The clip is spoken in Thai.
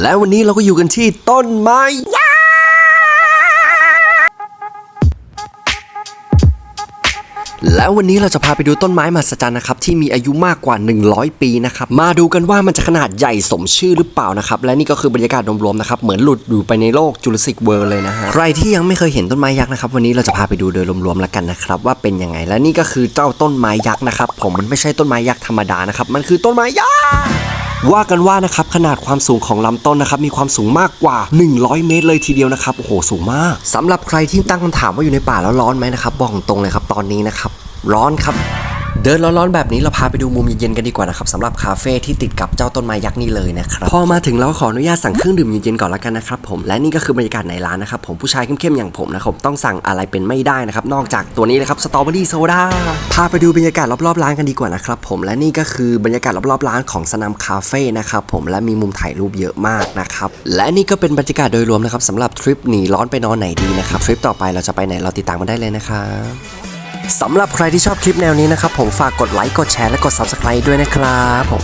และวันนี้เราก็อยู่กันที่ต้นไม้ยัแล้ววันนี้เราจะพาไปดูต้นไม้มหัศจรรย์นะครับที่มีอายุมากกว่า 100 ปีนะครับมาดูกันว่ามันจะขนาดใหญ่สมชื่อหรือเปล่านะครับและนี่ก็คือบรรยากาศรวมๆนะครับเหมือนหลุดอยู่ไปในโลกจูราสสิกเวิร์เลยนะฮะใครที่ยังไม่เคยเห็นต้นไม้ยักษ์นะครับวันนี้เราจะพาไปดูโดยรวมๆแล้วกันนะครับว่าเป็นยังไงและนี่ก็คือเจ้าต้นไม้ยักษ์นะครับผมมันไม่ใช่ต้นไม้ยักษ์ธรรมดานะครับมันคือต้นไม้ยักษ์ ว่ากันว่านะครับขนาดความสูงของลำต้นนะครับมีความสูงมากกว่า 100 เมตรเลยทีเดียวนะครับโอ้โหสูงมากสำหรับใครที่ตั้งคำถามว่าอยู่ในป่าแล้วร้อนไหมนะครับบอกตรงเลยครับตอนนี้นะครับร้อนครับ เดินร้อนๆแบบนี้เราพาไปดูมุมเย็นๆกันดีกว่านะครับสำหรับคาเฟ่ที่ติดกับเจ้าต้นไม้ยักษ์นี่เลยนะครับพอมาถึงเราขออนุญาตสั่งเครื่องดื่มเย็นๆก่อนละกันนะครับผมและนี่ก็คือบรรยากาศในร้านนะครับผมผู้ชายเข้มๆอย่างผมนะครับต้องสั่งอะไรเป็นไม่ได้นะครับนอกจากตัวนี้เลยครับสตรอเบอรี่โซดาพาไปดูบรรยากาศรอบๆร้านกันดีกว่านะครับผมและนี่ก็คือบรรยากาศรอบๆร้านของสนามคาเฟ่นะครับผมและมีมุมถ่ายรูปเยอะมากนะครับและนี่ก็เป็นบรรยากาศโดยรวมนะครับสำหรับทริปหนีร้อนไปนอนไหนดีนะครับทริปต่อไปเราจะไปไหนเราติดตามกันได้เลยนะครับ สำหรับใครที่ชอบคลิปแนวนี้นะครับผมฝากกดไลค์กดแชร์และกด Subscribe ด้วยนะครับผม